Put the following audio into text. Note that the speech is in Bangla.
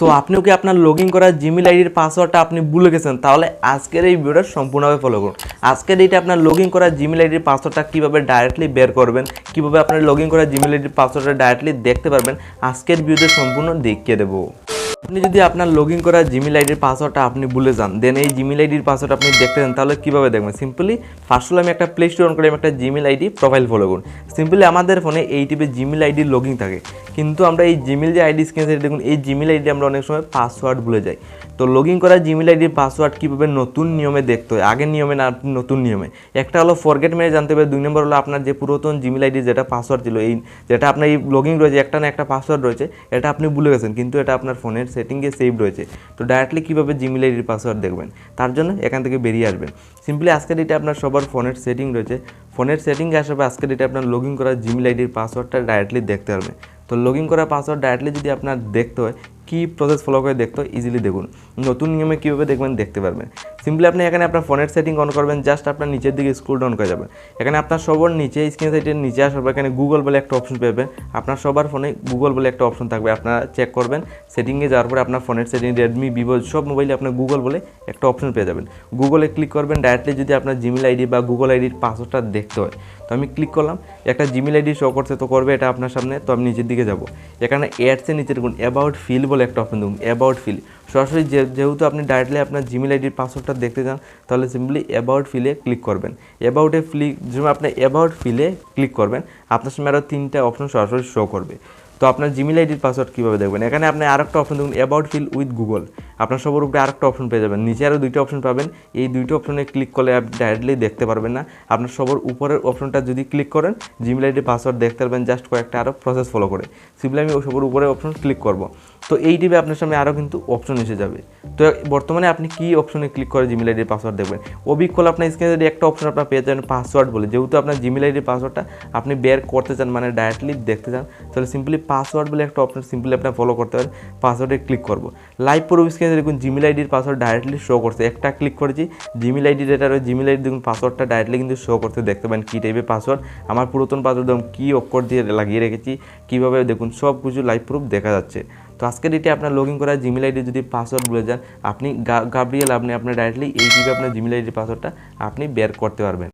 সো আপনিও কি আপনার লগ ইন করা জিমেল আইডির পাসওয়ার্ডটা আপনি ভুলে গেছেন, তাহলে আজকের এই ভিডিওটা সম্পূর্ণভাবে ফলো করুন। আজকের এইটা আপনার লগ ইন করা জিমেল আইডির পাসওয়ার্ডটা কীভাবে ডাইরেক্টলি বের করবেন, কীভাবে আপনার লগ ইন করা জিমেল আইডির পাসওয়ার্ডটা ডাইরেক্টলি দেখতে পারবেন, আজকের ভিডিওতে সম্পূর্ণ দেখিয়ে দেবো। আপনি যদি আপনার লগ ইন করা জিমেল আইডির পাসওয়ার্ডটা আপনি ভুলে যান দেন এই জিমেল আইডির পাসওয়ার্ড আপনি দেখতে চান তাহলে কীভাবে দেখবেন? সিম্পলি ফার্স্ট হলো আমি একটা প্লে স্টোর অন করে আমি একটা জিমেল আইডি প্রোফাইল ফলো করুন। সিম্পলি আমাদের ফোনে এই টিপে জিমেল আইডি লগিং থাকে। কিন্তু আমরা এই জিমেল যে আইডি স্ক্রিন দেখুন, এই জিমেল আইডি আমরা অনেক সময় পাসওয়ার্ড ভুলে যাই। তো লগ ইন করা জিমেল আইডির পাসওয়ার্ড কীভাবে নতুন নিয়মে দেখতে হয়? আগের নিয়মে না, নতুন নিয়মে? একটা হলো ফরগেট মেরে জানতে হবে দুই নম্বর হলো আপনার যে পুরাতন জিমেল আইডি যেটা পাসওয়ার্ড ছিল, এই যেটা আপনার এই লগিং রয়েছে, একটা না একটা পাসওয়ার্ড রয়েছে, এটা আপনি ভুলে গেছেন, কিন্তু এটা আপনার ফোনের সেটিংয়ে সেভ রয়েছে। তো ডাইরেক্টলি কীভাবে জিমেল আইডির পাসওয়ার্ড দেখবেন? তার জন্য এখান থেকে বেরিয়ে আসবেন। সিম্পলি আজকের ডেটে আপনার সবার ফোনের সেটিং রয়েছে ফোনের সেটিংয়ে পর আজকের ডেটে আপনার লগ ইন করা জিমেল আইডির পাসওয়ার্ডটা ডাইরেক্টলি দেখতে পারবে তো লগ ইন করা পাসওয়ার্ড ডাইরেক্টলি যদি আপনার দেখতে হয়, কী প্রসেস ফলো করে দেখতে হয় ইজিলি দেখুন। নতুন নিয়মে কীভাবে দেখবেন, দেখতে পারবেন। সিম্পলি আপনি এখানে আপনার ফোনের সেটিং অন করবেন জাস্ট আপনার নিচের দিকে স্ক্রল ডাউন করে যাবেন। এখানে আপনার সবার নিচে স্ক্রিন সাইটের নিচে পর এখানে গুগল বলে একটা অপশন পাবেন। আপনার সবার ফোনে গুগল বলে একটা অপশন থাকবে, আপনারা চেক করবেন। সেটিংয়ে যাওয়ার পরে আপনার ফোনের সেটিং রেডমি ভিভো সব মোবাইলে আপনার গুগল বলে একটা অপশন পেয়ে যাবেন। গুগলে ক্লিক করবেন ডাইরেক্টলি যদি আপনার জিমেল আইডি বা গুগল আইডির পাসওয়ার্ডটা দেখতে হয়। তো আমি ক্লিক করলাম, একটা জিমেল আইডি শো করছে, তো করবে এটা আপনার সামনে, তো আমি নিচের দিকে যাব। এখানে অ্যাডসের নিচের দেখুন অ্যাবাউট ফিল বলে একটা অপশন দেখুন অ্যাবাউট ফিল সরাসরি যেহেতু আপনি ডাইরেক্টলি আপনার জিমেল আইডির পাসওয়ার্ডটা দেখতে চান, তাহলে সিম্পলি অ্যাবাউট ফিলে ক্লিক করবেন। অ্যাবাউটে ফ্লিক যেমন আপনি অ্যাবাউট ফিলে ক্লিক করবেন, আপনার সামনে আরও তিনটা অপশন সরাসরি শো করবে। তো আপনার জিমেল আইডির পাসওয়ার্ড কীভাবে দেখবেন? এখানে আপনি আরেকটা অপশন দেখুন অ্যাবাউট ফিল উইথ গুগল আপনার সবার উপরে আরেকটা অপশন পেয়ে যাবেন। নিচে আরও দুইটা অপশন পাবেন। এই দুইটা অপশনে ক্লিক করলে আপনি ডাইরেক্টলি দেখতে পারবেন না। আপনার সবার উপরের অপশনটা যদি ক্লিক করেন জিমেল আইডি পাসওয়ার্ড দেখতে পারবেন জাস্ট কয়েকটা আরও প্রসেস ফলো করে। সিম্পলি আমি ওই সবার উপরে অপশন ক্লিক করব। তো এই টিপে আপনার সামনে আরও কিন্তু অপশন এসে যাবে। তো বর্তমানে আপনি কি অপশনে ক্লিক করে জিমেল আইডির পাসওয়ার্ড দেখবেন? অবিকল আপনার স্ক্রিনে যদি একটা অপশন আপনার পেয়ে যাবেন পাসওয়ার্ড বলে। যেহেতু আপনার জিমেল আইডির পাসওয়ার্ডটা আপনি বের করতে চান মানে ডাইরেক্টলি দেখতে চান, তাহলে সিম্পলি পাসওয়ার্ড বলে একটা অপশন সিম্পলি আপনার ফলো করতে পারেন পাসওয়ার্ডে ক্লিক করব। লাইভ পুরো স্ক্রিনে দেখুন জিমেল আইডির পাসওয়ার্ড ডাইরেক্টলি শো করছে। একটা ক্লিক করেছি জিমেল আইডি যেটা রয়েছে। জিমেল আইডি দেখুন পাসওয়ার্ডটা ডাইরেক্টলি কিন্তু শো করতে দেখতে পাবেন কী টাইপের পাসওয়ার্ড আমার পুরাতন পাসওয়ার্ড দেখুন, কী অক্ষর দিয়ে লাগিয়ে রেখেছি, কীভাবে দেখুন, সব কিছু লাইভ প্রুফ দেখা যাচ্ছে। তো আজকের ডেটে আপনার লগ ইন করা জিমেল আইডি যদি পাসওয়ার্ড ভুলে যান, আপনি গাবরিয়াল আপনি আপনার ডাইরেক্টলি এই টিপে আপনার জিমেল আইডির পাসওয়ার্ডটা আপনি বের করতে পারবেন।